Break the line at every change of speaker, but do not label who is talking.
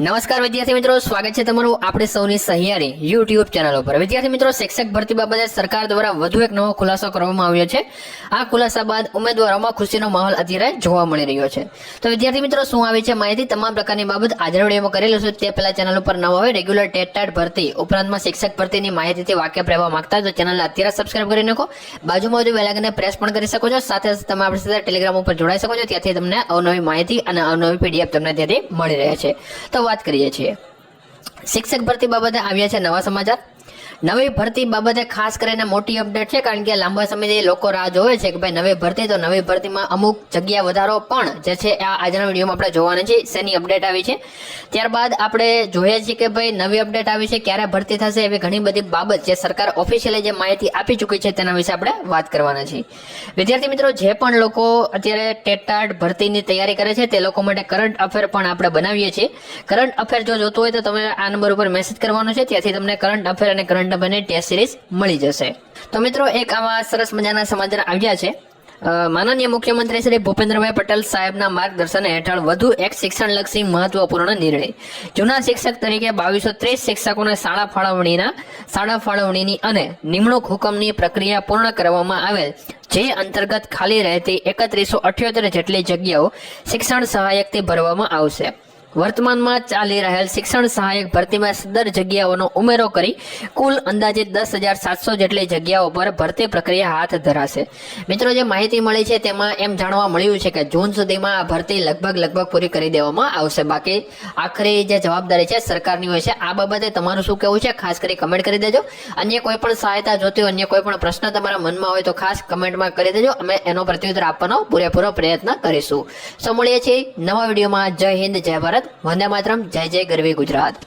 નમસ્કાર વિદ્યાર્થી મિત્રો, સ્વાગત છે તમારું આપણે સૌની સહિયારી યુટ્યુબ ચેનલ ઉપર. વિદ્યાર્થી મિત્રો, શિક્ષક ભરતી બાબતે સરકાર દ્વારા વધુ એક નવો ખુલાસો કરવામાં આવ્યો છે. આ ખુલાસા બાદ ઉમેદવારોમાં ખુશીનો માહોલ અત્યારે જોવા મળી રહ્યો છે. તો વિદ્યાર્થી મિત્રો, શું આવી છે માહિતી તમામ પ્રકારની બાબત આજના વિડીયોમાં કરેલું છે તે પહેલા ચેનલ ઉપર ન હોય રેગ્યુલર ટેટટાટ ભરતી, ઉપરાંતમાં શિક્ષક ભરતીની માહિતીથી વાકેફ રહેવા માંગતા તો ચેનલને અત્યારે સબસ્ક્રાઇબ કરી નાખો. બાજુમાં વધુ બેલાગને પ્રેસ પણ કરી શકો છો. સાથે સાથે તમે આપણી સાથે ટેલિગ્રામ ઉપર જોડાઈ શકો છો. ત્યાંથી તમને અવનવી માહિતી અને અવનવી પીડીએફ તમને ત્યાંથી મળી રહે છે. તો વાત કરીએ છીએ. શિક્ષક ભરતી બાબતે આવ્યા છે નવા સમાચાર. નવી ભરતી બાબતે ખાસ કરીને મોટી અપડેટ છે, કારણ કે લાંબા સમયથી લોકો રાહ જોવે છે કે ભાઈ નવી ભરતી તો નવી ભરતીમાં અમુક જગ્યા વધારો પણ જે છે, આ આજના વિડીયોમાં આપણે જોવાના છે શેની અપડેટ આવી છે. ત્યારબાદ આપણે જોઈએ છીએ કે ભાઈ નવી અપડેટ આવી છે, ક્યારે ભરતી થશે એવી ઘણી બધી બાબત જે સરકાર ઓફિશિયલી જે માહિતી આપી ચૂકી છે તેના વિશે આપણે વાત કરવાના છીએ. વિદ્યાર્થી મિત્રો, જે પણ લોકો અત્યારે ટેટાટ ભરતીની તૈયારી કરે છે, તે લોકો માટે કરંટ અફેર પણ આપણે બનાવીએ છીએ. કરંટ અફેર જો જોતું હોય તો તમે આ નંબર ઉપર મેસેજ કરવાનો છે, ત્યાંથી તમને કરંટ અફેર અને કરંટ અફેરની ટેસ્ટ સિરીઝ મળી જશે. તો મિત્રો, એક આવા સરસ મજાના સમાચાર આવ્યા છે. માનનીય મુખ્યમંત્રી શ્રી ભૂપેન્દ્રભાઈ પટેલ સાહેબના માર્ગદર્શન હેઠળ વધુ એક શિક્ષણલક્ષી મહત્વપૂર્ણ નિર્ણય. જૂના શિક્ષક તરીકે બાવીસો ત્રીસ શિક્ષકોને શાળા ફાળવણીના, શાળા ફાળવણીની અને નિમણૂક હુકમની પ્રક્રિયા પૂર્ણ કરવામાં આવેલ. જે અંતર્ગત ખાલી રહેતી એકત્રીસો અઠ્યોતેર જેટલી જગ્યાઓ શિક્ષણ સહાયકથી ભરવામાં આવશે. વર્તમાનમાં ચાલી રહેલ શિક્ષણ સહાયક ભરતીમાં સદર જગ્યાઓનો ઉમેરો કરી કુલ અંદાજે દસ હજાર સાતસો જેટલી જગ્યાઓ પર ભરતી પ્રક્રિયા હાથ ધરાશે. મિત્રો, જે માહિતી મળી છે તેમાં એમ જાણવા મળ્યું છે કે જૂન સુધીમાં આ ભરતી લગભગ લગભગ પૂરી કરી દેવામાં આવશે. બાકી આખરી જે જવાબદારી છે સરકારની હોય છે, આ બાબતે તમારું શું કહેવું છે? ખાસ કરી કમેન્ટ કરી દેજો. અન્ય કોઈ પણ સહાયતા જોતી હોય, અન્ય કોઈ પણ પ્રશ્ન તમારા મનમાં હોય તો ખાસ કમેન્ટમાં કરી દેજો. અમે એનો પ્રત્યુત્તર આપવાનો પૂરેપૂરો પ્રયત્ન કરીશું. સો, મળીએ છીએ નવા વિડીયોમાં. જય હિન્દ, જય ભારત વંદે માતરમ જય જય ગરવી ગુજરાત.